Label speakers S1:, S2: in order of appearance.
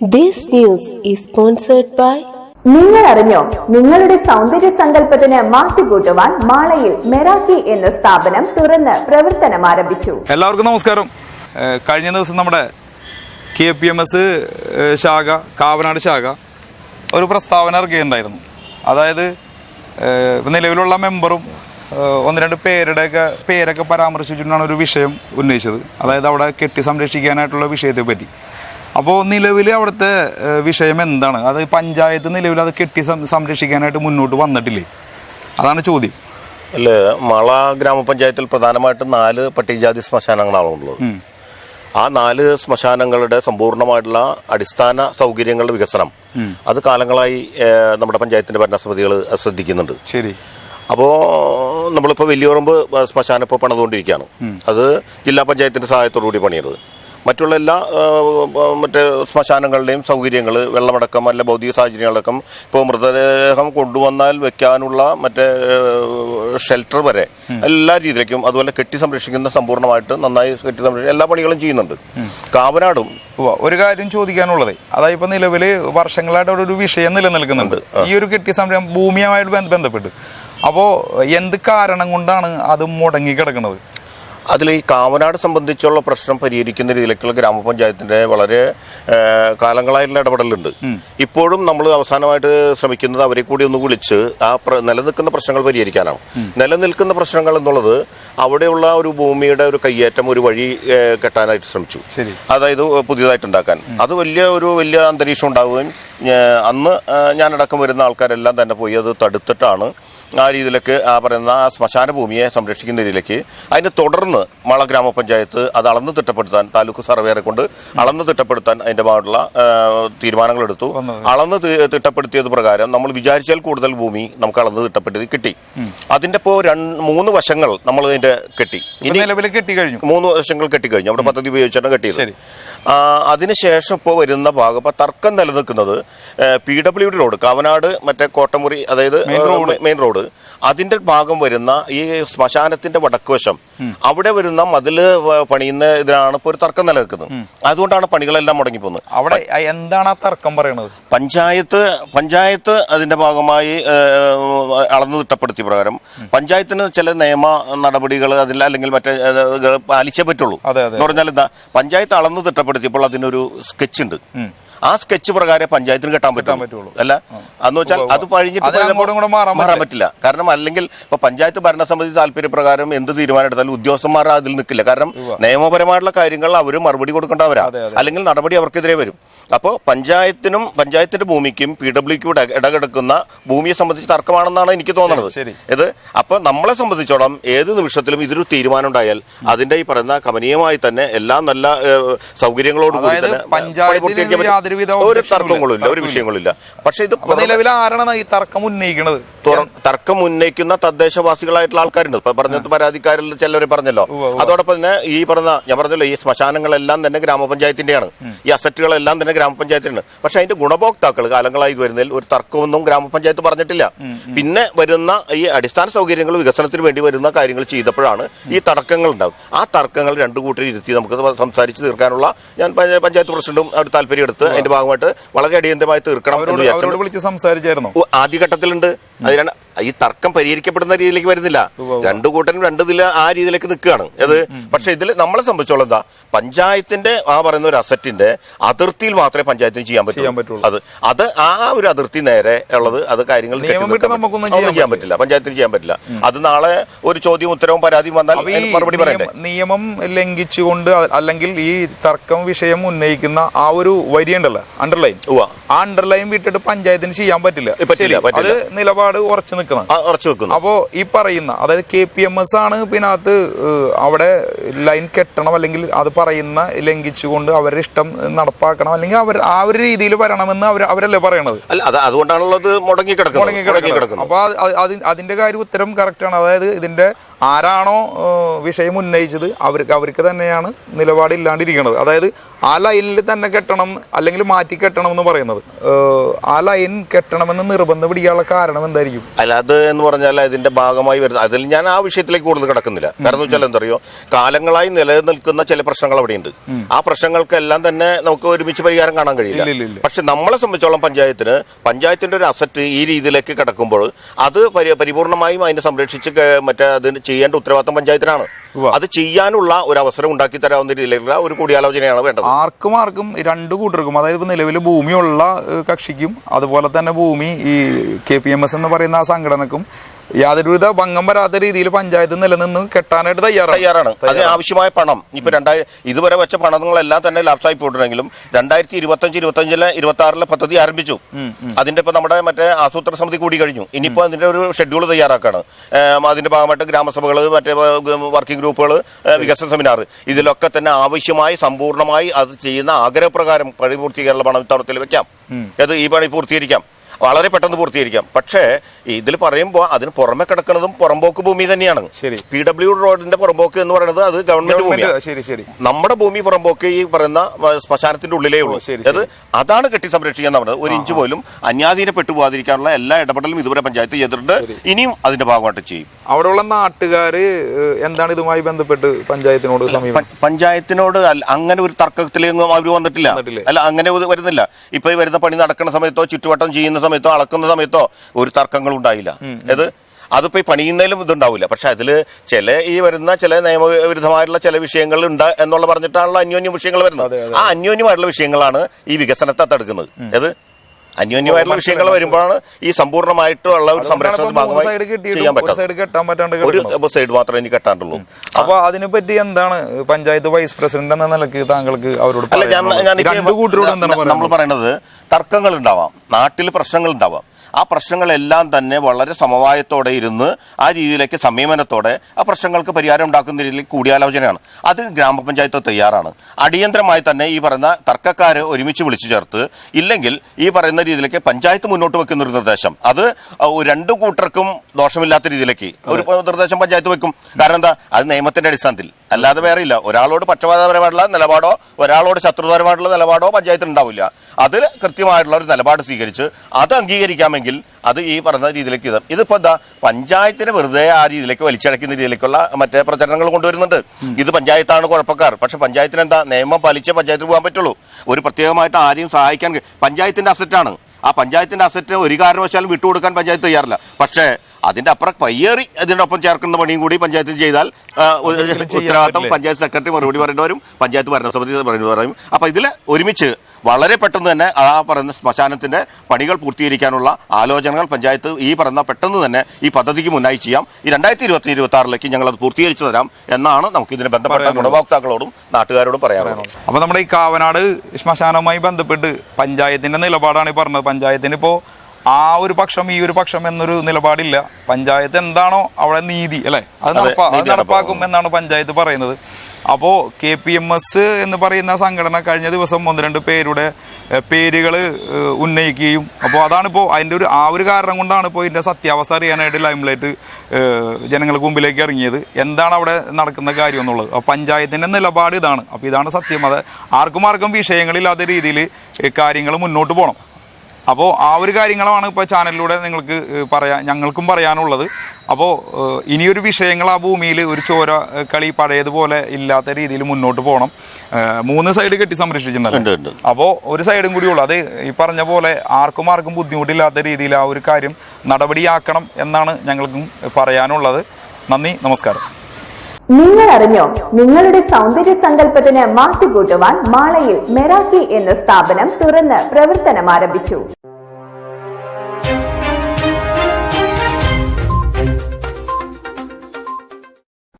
S1: This news is sponsored by
S2: നിങ്ങൾ അറിഞ്ഞോ നിങ്ങളുടെ സൗന്ദര്യ സങ്കല്പത്തിന് മാറ്റുകൂട്ടുവാൻ മാളയിൽ മെറാക്കി എന്ന സ്ഥാപനം തുറന്ന് പ്രവർത്തനം ആരംഭിച്ചു
S3: എല്ലാവർക്കും നമസ്കാരം. കഴിഞ്ഞ ദിവസം നമ്മുടെ കെ പി എം എസ് ശാഖ കാവനാട് ശാഖ ഒരു പ്രസ്താവന ഇറക്കുകയുണ്ടായിരുന്നു. അതായത് നിലവിലുള്ള മെമ്പറും ഒന്ന് രണ്ട് പേരുടെയൊക്കെ പേരൊക്കെ പരാമർശിച്ചുകൊണ്ടാണ് ഒരു വിഷയം ഉന്നയിച്ചത്. അതായത് അവിടെ കെട്ടി സംരക്ഷിക്കാനായിട്ടുള്ള വിഷയത്തെ പറ്റി അപ്പോൾ നിലവിൽ അവിടുത്തെ വിഷയം എന്താണ്? അത് പഞ്ചായത്ത് നിലവിൽ അത് കെട്ടി സംരക്ഷിക്കാനായിട്ട് മുന്നോട്ട് വന്നിട്ടില്ലേ? അതാണ് ചോദ്യം.
S4: അല്ല മാള ഗ്രാമപഞ്ചായത്തിൽ പ്രധാനമായിട്ടും നാല് പട്ടികജാതി ശ്മശാനങ്ങളാണ് ഉള്ളത് ആ നാല് ശ്മശാനങ്ങളുടെ സമ്പൂർണമായിട്ടുള്ള അടിസ്ഥാന സൗകര്യങ്ങളുടെ വികസനം അത് കാലങ്ങളായി നമ്മുടെ പഞ്ചായത്തിന്റെ ഭരണസമിതികൾ ശ്രദ്ധിക്കുന്നുണ്ട്.
S3: ശരി.
S4: അപ്പോൾ നമ്മളിപ്പോൾ വലിയറമ്പ് ശ്മശാനം ഇപ്പോൾ പണിതുകൊണ്ടിരിക്കുകയാണ്. അത് ജില്ലാ പഞ്ചായത്തിന്റെ സഹായത്തോടു കൂടി പണിയത് മറ്റുള്ള എല്ലാ മറ്റ് ശ്മശാനങ്ങളുടെയും സൗകര്യങ്ങൾ വെള്ളമടക്കം അല്ല ഭൗതിക സാഹചര്യങ്ങളടക്കം ഇപ്പോൾ മൃതദേഹം കൊണ്ടുവന്നാൽ വെക്കാനുള്ള മറ്റേ ഷെൽട്ടർ വരെ എല്ലാ രീതിയിലേക്കും അതുപോലെ കെട്ടി സംരക്ഷിക്കുന്ന സമ്പൂർണമായിട്ട് നന്നായി കെട്ടി സംരക്ഷിക്കുന്ന എല്ലാ പണികളും ചെയ്യുന്നുണ്ട്. കാവനാടും.
S3: ഒരു കാര്യം ചോദിക്കാനുള്ളത്. അതായത് ഇപ്പൊ നിലവിൽ വർഷങ്ങളായിട്ട് അവിടെ ഒരു വിഷയം നിലനിൽക്കുന്നുണ്ട്. ഈ ഒരു കെട്ടി സംരക്ഷണം ഭൂമിയുമായിട്ട് ബന്ധ- ബന്ധപ്പെട്ട്. അപ്പോൾ എന്ത് കാരണം കൊണ്ടാണ് അത് മുടങ്ങി കിടക്കുന്നത്
S4: അതിൽ ഈ കാവനാട് സംബന്ധിച്ചുള്ള പ്രശ്നം പരിഹരിക്കുന്ന രീതിയിലേക്കുള്ള ഗ്രാമപഞ്ചായത്തിന്റെ വളരെ കാലങ്ങളായിട്ടുള്ള ഇടപെടലുണ്ട്. ഇപ്പോഴും നമ്മൾ അവസാനമായിട്ട് ശ്രമിക്കുന്നത് അവരെ കൂടി ഒന്ന് വിളിച്ച് ആ നിലനിൽക്കുന്ന പ്രശ്നങ്ങൾ പരിഹരിക്കാനാണ്. നിലനിൽക്കുന്ന പ്രശ്നങ്ങൾ എന്നുള്ളത് അവിടെയുള്ള ഒരു ഭൂമിയുടെ ഒരു കയ്യേറ്റം ഒരു വഴി കെട്ടാനായിട്ട് ശ്രമിച്ചു. അതായത് പുതിയതായിട്ട് ഉണ്ടാക്കാൻ. അത് വലിയ ഒരു വലിയ അന്തരീക്ഷം ഉണ്ടാവുകയും അന്ന് ഞാനടക്കം വരുന്ന ആൾക്കാരെല്ലാം തന്നെ പോയി അത് തടുത്തിട്ടാണ് ആ രീതിയിലേക്ക് ആ പറയുന്ന ആ ശ്മശാന ഭൂമിയെ സംരക്ഷിക്കുന്ന രീതിയിലേക്ക് അതിനെ തുടർന്ന് മള ഗ്രാമപഞ്ചായത്ത് അത് അളന്ന് തിട്ടപ്പെടുത്താൻ താലൂക്ക് സർവേറെ കൊണ്ട് അളന്ന് തിട്ടപ്പെടുത്താൻ അതിന്റെ ഭാഗത്തുള്ള തീരുമാനങ്ങൾ എടുത്തു. അളന്ന് തിട്ടപ്പെടുത്തിയത് പ്രകാരം നമ്മൾ വിചാരിച്ചാൽ കൂടുതൽ ഭൂമി നമുക്ക് അളന്ന് തിട്ടപ്പെടുത്തി കിട്ടി. അതിന്റെ ഇപ്പോൾ രണ്ട് മൂന്ന് വശങ്ങൾ നമ്മൾ അതിന്റെ കെട്ടി.
S3: ഇനി കെട്ടി കഴിഞ്ഞു
S4: മൂന്ന് കെട്ടി കഴിഞ്ഞു നമ്മുടെ പദ്ധതി ഉപയോഗിച്ചാണ് കെട്ടിയത്. അതിനുശേഷം ഇപ്പോൾ വരുന്ന ഭാഗം ഇപ്പൊ തർക്കം നിലനിൽക്കുന്നത് P W D road Kavanad മറ്റേ കോട്ടമുറി അതായത് മെയിൻ റോഡ് അതിന്റെ ഭാഗം വരുന്ന ഈ ശ്മശാനത്തിന്റെ വടക്കുവശം അവിടെ വരുന്ന മതിൽ പണിയുന്ന ഇതിനാണ് ഇപ്പോൾ ഒരു തർക്കം നിലനിൽക്കുന്നത്. അതുകൊണ്ടാണ് പണികളെല്ലാം മുടങ്ങി പോകുന്നത്
S3: അവിടെ എന്താണ് ആ തർക്കം പറയുന്നത്
S4: പഞ്ചായത്ത് പഞ്ചായത്ത് അതിന്റെ ഭാഗമായി അളന്നു തിട്ടപ്പെടുത്തിയ പ്രകാരം പഞ്ചായത്തിന് ചില നിയമ നടപടികൾ അതിൽ അല്ലെങ്കിൽ മറ്റേ പാലിച്ചേ പറ്റുള്ളൂ. എന്ന് പറഞ്ഞാൽ എന്താ പഞ്ചായത്ത് അളന്നു തിട്ടപ്പെടുത്തിയപ്പോൾ അതിനൊരു സ്കെച്ച് ഉണ്ട്. ആ സ്കെച്ച് പ്രകാരം പഞ്ചായത്തിന് കെട്ടാൻ
S3: പറ്റുള്ളൂ.
S4: പറ്റുള്ളൂ. അല്ല? അന്ന് വെച്ചാൽ അത്
S3: കഴിഞ്ഞിട്ട് മാറാൻ
S4: പറ്റില്ല. കാരണം അല്ലെങ്കിൽ ഇപ്പൊ പഞ്ചായത്ത് ഭരണസമിതി താല്പര്യപ്രകാരം എന്ത് തീരുമാനം എടുത്താലും ഉദ്യോഗസ്ഥന്മാർ അതിൽ നിൽക്കില്ല. കാരണം നിയമപരമായിട്ടുള്ള കാര്യങ്ങൾ അവർ മറുപടി കൊടുക്കേണ്ടവരാ. അല്ലെങ്കിൽ നടപടി അവർക്കെതിരെ വരും. അപ്പോൾ പഞ്ചായത്തിനും പഞ്ചായത്തിന്റെ ഭൂമിക്കും പി ഡബ്ല്യുക്കും ഇടകിടക്കുന്ന ഭൂമിയെ സംബന്ധിച്ച് തർക്കമാണെന്നാണ് എനിക്ക് തോന്നുന്നത്. ഇത് അപ്പോൾ നമ്മളെ സംബന്ധിച്ചോളം ഏത് നിമിഷത്തിലും ഇതൊരു തീരുമാനം ഉണ്ടായാൽ അതിന്റെ ഈ പറയുന്ന കമനീയമായി തന്നെ എല്ലാ നല്ല സൗകര്യങ്ങളോട് കൂടി തന്നെ ഒരു
S3: objection
S4: തർക്കങ്ങളും ഇല്ല ഒരു വിഷയങ്ങളില്ല പക്ഷേ ഇത്
S3: നിലവിൽ ആരാണ് ഈ തർക്കം
S4: ഉന്നയിക്കുന്നത്? തർക്കം ഉന്നയിക്കുന്ന തദ്ദേശവാസികളായിട്ടുള്ള ആൾക്കാരുണ്ട്. ഇപ്പൊ പറഞ്ഞത് പരാതിക്കാരിൽ ചിലർ പറഞ്ഞല്ലോ. അതോടൊപ്പം തന്നെ ഈ പറഞ്ഞ ഞാൻ പറഞ്ഞല്ലോ ഈ ശ്മശാനങ്ങളെല്ലാം തന്നെ ഗ്രാമപഞ്ചായത്തിന്റെയാണ്. ഈ അസറ്റുകളെല്ലാം തന്നെ ഗ്രാമപഞ്ചായത്തിനാണ് പക്ഷെ അതിന്റെ ഗുണഭോക്താക്കൾ കാലങ്ങളായി വരുന്നതിൽ ഒരു തർക്കമൊന്നും ഗ്രാമപഞ്ചായത്ത് പറഞ്ഞിട്ടില്ല. പിന്നെ വരുന്ന ഈ അടിസ്ഥാന സൗകര്യങ്ങൾ വികസനത്തിന് വേണ്ടി വരുന്ന കാര്യങ്ങൾ ചെയ്തപ്പോഴാണ് ഈ തർക്കങ്ങൾ ഉണ്ടാവും ആ തർക്കങ്ങൾ രണ്ടു കൂട്ടരും ഇരുത്തി നമുക്ക് സംസാരിച്ച് തീർക്കാനുള്ള ഞാൻ പഞ്ചായത്ത് പ്രസിഡന്റും അവർ താല്പര്യം എടുത്ത് അതിന്റെ ഭാഗമായിട്ട് വളരെ അടിയന്തരമായി തീർക്കണം എന്ന്
S3: വിളിച്ച് സംസാരിച്ചായിരുന്നോ.
S4: ആദ്യഘട്ടത്തിലുണ്ട്. അതിനാണ് ഈ തർക്കം പരിഹരിക്കപ്പെടുന്ന രീതിയിലേക്ക് വരുന്നില്ല. രണ്ടു കൂട്ടരും രണ്ട് ഇതിൽ ആ രീതിയിലേക്ക് നിൽക്കുകയാണ്. അത് പക്ഷെ ഇതിൽ നമ്മളെ സംബന്ധിച്ചോളം എന്താ? പഞ്ചായത്തിന്റെ ആ പറയുന്ന ഒരു അസറ്റിന്റെ അതിർത്തിയിൽ മാത്രമേ പഞ്ചായത്തിന് ചെയ്യാൻ
S3: പറ്റൂ.
S4: അത് അത് ആ ഒരു അതിർത്തി നേരെ ഉള്ളത് അത് കാര്യങ്ങൾ. ഒന്നും
S3: ചെയ്യാൻ
S4: പറ്റില്ല. പഞ്ചായത്തിന് ചെയ്യാൻ പറ്റില്ല. അത് നാളെ ഒരു ചോദ്യം ഉത്തരവും പരാതിയും വന്നാൽ മറുപടി പറയണ്ടേ?
S3: നിയമം- ലംഘിച്ചുകൊണ്ട് അല്ലെങ്കിൽ ഈ തർക്കം വിഷയം ഉന്നയിക്കുന്ന ആ ഒരു വരി ഉണ്ടല്ലോ അണ്ടർലൈൻ ആ അണ്ടർലൈൻ വിട്ടിട്ട് പഞ്ചായത്തിന് ചെയ്യാൻ പറ്റില്ല. അത് നിലപാട് ഉറച്ചു
S4: വെക്കുന്നു.
S3: അപ്പോ ഈ പറയുന്ന അതായത് കെ പി എം എസ് ആണ് പിന്നെ അത് അവിടെ ലൈൻ കെട്ടണം അല്ലെങ്കിൽ അത് പറയുന്ന ലംഘിച്ചുകൊണ്ട് അവരുടെ ഇഷ്ടം നടപ്പാക്കണം അല്ലെങ്കിൽ അവർ ആ ഒരു രീതിയിൽ വരണമെന്ന് അവർ അവരല്ലേ പറയണത്?
S4: അല്ല അത് അതുകൊണ്ടാണല്ലോ അത് മുടങ്ങി കിടക്കുന്നത്
S3: മുടങ്ങി കിടക്കുന്നത്. അപ്പൊ അത് അത് അതിന്റെ കാര്യം ഉത്തരം കറക്റ്റ് ആണ്. അതായത് ഇതിന്റെ ആരാണോ വിഷയം ഉന്നയിച്ചത് അവർക്ക് അവർക്ക് തന്നെയാണ് നിലപാടില്ലാണ്ടിരിക്കുന്നത്. അതായത് ആ ലൈനിൽ തന്നെ കെട്ടണം അല്ലെങ്കിൽ മാറ്റി കെട്ടണം എന്ന് പറയുന്നത്. ആ ലൈൻ കെട്ടണമെന്ന് നിർബന്ധം പിടിക്കാനുള്ള കാരണം എന്തായിരിക്കും?
S4: അല്ല അത് എന്ന് പറഞ്ഞാൽ അതിന്റെ ഭാഗമായി വരുന്നത് അതിൽ ഞാൻ ആ വിഷയത്തിലേക്ക് കൂടുതൽ കിടക്കുന്നില്ല. കാരണം എന്ന് വെച്ചാൽ എന്തറിയോ കാലങ്ങളായി നിലനിൽക്കുന്ന ചില പ്രശ്നങ്ങൾ അവിടെയുണ്ട്. ആ പ്രശ്നങ്ങൾക്കെല്ലാം തന്നെ നമുക്ക് ഒരുമിച്ച് പരിഹാരം കാണാൻ കഴിയില്ല. പക്ഷെ നമ്മളെ സംബന്ധിച്ചോളം പഞ്ചായത്തിന് പഞ്ചായത്തിന്റെ ഒരു അസറ്റ് ഈ രീതിയിലേക്ക് കിടക്കുമ്പോൾ അത് പരി- പരിപൂർണമായും അതിനെ സംരക്ഷിച്ച് മറ്റേ അതിന് ചെയ്യേണ്ട ഉത്തരവാദിത്തം പഞ്ചായത്തിനാണ്. അത് ചെയ്യാനുള്ള ഒരു അവസരം ഉണ്ടാക്കി തരാവുന്ന രീതിയിലുള്ള ഒരു കൂടിയാലോചനയാണ് വേണ്ടത്
S3: ആർക്കും ആർക്കും രണ്ട് കൂട്ടർക്കും അതായത് ഇപ്പോൾ നിലവിൽ ഭൂമിയുള്ള കക്ഷിക്കും അതുപോലെ തന്നെ ഭൂമി ഈ കെ പി എം എസ് എന്ന് പറയുന്ന ആ സംഘടനക്കും യാതൊരുവിധ ഭംഗം വരാത്ത രീതിയിൽ പഞ്ചായത്ത് നിലനിന്ന് കെട്ടാനായിട്ട് തയ്യാറാണ്.
S4: തയ്യാറാണ്. അതിന് ആവശ്യമായ പണം. ഇപ്പൊ രണ്ടായിരം ഇതുവരെ വെച്ച പണങ്ങളെല്ലാം തന്നെ ലാപ്സായി പോയിട്ടുണ്ടെങ്കിലും രണ്ടായിരത്തി ഇരുപത്തഞ്ച് ഇരുപത്തഞ്ചിലെ ഇരുപത്തി ആറിലെ പദ്ധതി ആരംഭിച്ചു. അതിന്റെ ഇപ്പൊ നമ്മുടെ മറ്റേ ആസൂത്രണ സമിതി കൂടി കഴിഞ്ഞു. ഇനിയിപ്പോ അതിന്റെ ഒരു ഷെഡ്യൂൾ തയ്യാറാക്കാണ്. അതിന്റെ ഭാഗമായിട്ട് ഗ്രാമസഭകൾ മറ്റേ വർക്കിംഗ് ഗ്രൂപ്പുകൾ വികസന സെമിനാർ ഇതിലൊക്കെ തന്നെ ആവശ്യമായി സമ്പൂർണമായി അത് ചെയ്യുന്ന ആഗ്രഹപ്രകാരം പണി പൂർത്തീകരണ പണം ഇത്തവണത്തിൽ വെക്കാം. അത് ഈ പണി പൂർത്തീകരിക്കാം. വളരെ പെട്ടെന്ന് പൂർത്തീകരിക്കാം. പക്ഷേ ഇതിൽ പറയുമ്പോൾ അതിന് പുറമെ കിടക്കുന്നതും പുറമ്പോക്ക് ഭൂമി തന്നെയാണ്.
S3: ശരി.
S4: പി ഡബ്ല്യു റോഡിന്റെ പുറമ്പോക്ക് എന്ന് പറയുന്നത് അത് ഗവൺമെന്റ് ഭൂമിയാണ്
S3: ശരി ശരി.
S4: നമ്മുടെ ഭൂമി പുറമ്പോക്ക് ഈ പറയുന്ന ശ്മശാനത്തിന്റെ ഉള്ളിലേ ഉള്ളൂ.
S3: ശരി,
S4: അത് അതാണ് കെട്ടി സംരക്ഷിക്കാൻ നമ്മുടെ ഒരു ഇഞ്ച് പോലും അന്യാധീനപ്പെട്ടു പോകാതിരിക്കാനുള്ള എല്ലാ ഇടപെടലും ഇതുവരെ പഞ്ചായത്ത് ചെയ്തിട്ടുണ്ട്. ഇനിയും അതിന്റെ ഭാഗമായിട്ട് ചെയ്യും.
S3: അവിടെയുള്ള നാട്ടുകാര് എന്താണ് ഇതുമായി ബന്ധപ്പെട്ട് പഞ്ചായത്തിനോട്
S4: പഞ്ചായത്തിനോട് അങ്ങനെ ഒരു തർക്കത്തിലേക്കും അവർ വന്നിട്ടില്ല. അല്ല അങ്ങനെ വരുന്നില്ല. ഇപ്പൊ വരുന്ന പണി നടക്കുന്ന സമയത്തോ ചുറ്റുവട്ടം ചെയ്യുന്ന സമയത്തോ അളക്കുന്ന സമയത്തോ ഒരു ഉണ്ടായില്ല. അത് അതിപ്പോ ഈ പണിയുന്നതിലും ഇതുണ്ടാവില്ല. പക്ഷെ അതിൽ ചില ഈ വരുന്ന ചില നിയമവിരുദ്ധമായിട്ടുള്ള ചില വിഷയങ്ങൾ ഉണ്ട് എന്നുള്ള പറഞ്ഞിട്ടാണല്ലോ അന്യോന്യ വിഷയങ്ങൾ വരുന്നത്. ആ അന്യോന്യമായിട്ടുള്ള വിഷയങ്ങളാണ് ഈ വികസനത്തെ തടുക്കുന്നത്. അത് അന്യോന്യമായിട്ടുള്ള വിഷയങ്ങൾ വരുമ്പോഴാണ് ഈ സമ്പൂർണമായിട്ടുള്ള ഒരു സംരക്ഷണത്തിന്റെ ഭാഗമായി ചെയ്യാൻ
S3: ഒരു സൈഡ്
S4: മാത്രമേ ഇനി കെട്ടാണ്ടുള്ളൂ.
S3: അപ്പൊ അതിനെപ്പറ്റി എന്താണ് പഞ്ചായത്ത് വൈസ് പ്രസിഡന്റ് എന്ന നിലയ്ക്ക് താങ്കൾക്ക് അവരോട്
S4: അല്ല ഞാൻ നമ്മൾ
S3: പറയുന്നത്
S4: തർക്കങ്ങൾ ഉണ്ടാവാം. നാട്ടിൽ പ്രശ്നങ്ങൾ ഉണ്ടാവാം. ആ പ്രശ്നങ്ങളെല്ലാം തന്നെ വളരെ സമവായത്തോടെ ഇരുന്ന് ആ രീതിയിലേക്ക് സംയമനത്തോടെ ആ പ്രശ്നങ്ങൾക്ക് പരിഹാരം ഉണ്ടാക്കുന്ന രീതിയിൽ കൂടിയാലോചനയാണ്. അത് ഗ്രാമപഞ്ചായത്ത് തയ്യാറാണ്. അടിയന്തരമായി തന്നെ ഈ പറയുന്ന തർക്കക്കാരെ ഒരുമിച്ച് വിളിച്ചു ചേർത്ത് ഇല്ലെങ്കിൽ ഈ പറയുന്ന രീതിയിലേക്ക് പഞ്ചായത്ത് മുന്നോട്ട് വെക്കുന്ന ഒരു നിർദ്ദേശം. അത് രണ്ടു കൂട്ടർക്കും ദോഷമില്ലാത്ത രീതിയിലേക്ക് ഒരു നിർദ്ദേശം പഞ്ചായത്ത് വെക്കും. കാരണം എന്താ? അത് നിയമത്തിന്റെ അടിസ്ഥാനത്തിൽ. അല്ലാതെ വേറെ ഇല്ല. ഒരാളോട് പക്ഷപാതപരമായിട്ടുള്ള നിലപാടോ ഒരാളോട് ശത്രുപരമായിട്ടുള്ള നിലപാടോ പഞ്ചായത്തിന് ഉണ്ടാവില്ല. അതിൽ കൃത്യമായിട്ടുള്ള ഒരു നിലപാട് സ്വീകരിച്ച് അത് അംഗീകരിക്കാമെങ്കിൽ അത് ഈ പറഞ്ഞ രീതിയിലേക്ക് ഇത് ഇതിപ്പോൾ എന്താ പഞ്ചായത്തിന് വെറുതെ ആ രീതിയിലേക്ക് വലിച്ചടക്കുന്ന രീതിയിലേക്കുള്ള മറ്റേ പ്രചരണങ്ങൾ കൊണ്ടുവരുന്നുണ്ട്. ഇത് പഞ്ചായത്താണ് കുഴപ്പക്കാർ. പക്ഷെ പഞ്ചായത്തിന് എന്താ നിയമം പാലിച്ചേ പഞ്ചായത്തിൽ പോകാൻ പറ്റുള്ളൂ. ഒരു പ്രത്യേകമായിട്ട് ആരെയും സഹായിക്കാൻ പഞ്ചായത്തിന്റെ അസറ്റാണ്. ആ പഞ്ചായത്തിന്റെ അസറ്റ് ഒരു കാരണവശാലും വിട്ടുകൊടുക്കാൻ പഞ്ചായത്ത് തയ്യാറില്ല. പക്ഷേ അതിന്റെ അപ്പുറം പയ്യേറി അതിനൊപ്പം ചേർക്കുന്ന പണിയും കൂടി പഞ്ചായത്തിന് ചെയ്താൽ ഉത്തരവാദിത്തം പഞ്ചായത്ത് സെക്രട്ടറി മറുപടി പറയേണ്ടി വരും പഞ്ചായത്ത് ഭരണസമിതി പറയേണ്ടി വരും അപ്പൊ ഇതിൽ ഒരുമിച്ച് വളരെ പെട്ടെന്ന് തന്നെ ആ പറയുന്ന ശ്മശാനത്തിന്റെ പണികൾ പൂർത്തീകരിക്കാനുള്ള ആലോചനകൾ പഞ്ചായത്ത് ഈ പറയുന്ന പെട്ടെന്ന് തന്നെ ഈ പദ്ധതിക്ക് മുന്നായി ചെയ്യാം. ഈ രണ്ടായിരത്തി ഇരുപത്തി ഇരുപത്തി ആറിലേക്ക് ഞങ്ങൾ അത് പൂർത്തീകരിച്ചു തരാം എന്നാണ് നമുക്ക് ഇതിനെ ബന്ധപ്പെട്ട. ഗുണഭോക്താക്കളോടും നാട്ടുകാരോടും പറയാറുള്ളത്
S3: അപ്പോൾ നമ്മുടെ ഈ കാവനാട് ശ്മശാനവുമായി ബന്ധപ്പെട്ട് പഞ്ചായത്തിന്റെ നിലപാടാണ് ഈ പറഞ്ഞത്. പഞ്ചായത്തിന് ഇപ്പോൾ ആ ഒരു പക്ഷം ഈ ഒരു പക്ഷം എന്നൊരു നിലപാടില്ല. പഞ്ചായത്ത് എന്താണോ അവിടെ നീതി അല്ലേ? അത് നടപ്പാക്കും. എന്നാണ് പഞ്ചായത്ത് പറയുന്നത്. അപ്പോ കെ പി എം എസ് എന്ന് പറയുന്ന സംഘടന കഴിഞ്ഞ ദിവസം ഒന്ന് രണ്ട് പേരുടെ പേരുകൾ ഉന്നയിക്കുകയും അപ്പോൾ അതാണിപ്പോൾ അതിന്റെ ഒരു ആ ഒരു കാരണം കൊണ്ടാണ് ഇപ്പോൾ ഇതിന്റെ സത്യാവസ്ഥ അറിയാനായിട്ട് ലൈംലൈറ്റ് ജനങ്ങൾക്ക് മുമ്പിലേക്ക് ഇറങ്ങിയത്. എന്താണ് അവിടെ നടക്കുന്ന കാര്യം എന്നുള്ളത്? അപ്പോൾ പഞ്ചായത്തിന്റെ നിലപാട് ഇതാണ്. അപ്പോൾ ഇതാണ് സത്യം. അത് ആർക്കും ആർക്കും വിഷയങ്ങളില്ലാത്ത രീതിയിൽ കാര്യങ്ങൾ മുന്നോട്ട് പോകണം. അപ്പോൾ ആ ഒരു കാര്യങ്ങളാണ് ഇപ്പോൾ ചാനലിലൂടെ നിങ്ങൾക്ക് പറയാ പറയാൻ ഞങ്ങൾക്കും പറയാനുള്ളത്. അപ്പോൾ ഇനിയൊരു വിഷയങ്ങൾ ആ ഭൂമിയിൽ ഒരു ചോര കളി പഴയതുപോലെ ഇല്ലാത്ത രീതിയിൽ മുന്നോട്ട് പോകണം മൂന്ന് സൈഡ് കെട്ടി
S4: സംരക്ഷിച്ചിട്ടുണ്ട്
S3: അപ്പോൾ ഒരു സൈഡും കൂടി ഉള്ളു. അത് ഈ പറഞ്ഞ പോലെ ആർക്കും ആർക്കും ബുദ്ധിമുട്ടില്ലാത്ത രീതിയിൽ ആ ഒരു കാര്യം നടപടിയാക്കണം എന്നാണ് ഞങ്ങൾക്കും പറയാനുള്ളത്. നന്ദി നമസ്കാരം.
S2: നിങ്ങൾ അറിഞ്ഞോ നിങ്ങളുടെ സൗന്ദര്യ സങ്കല്പത്തിന് മാറ്റുകൂട്ടുവാൻ മാളയിൽ മെറാക്കി എന്ന സ്ഥാപനം തുറന്ന് പ്രവർത്തനം ആരംഭിച്ചു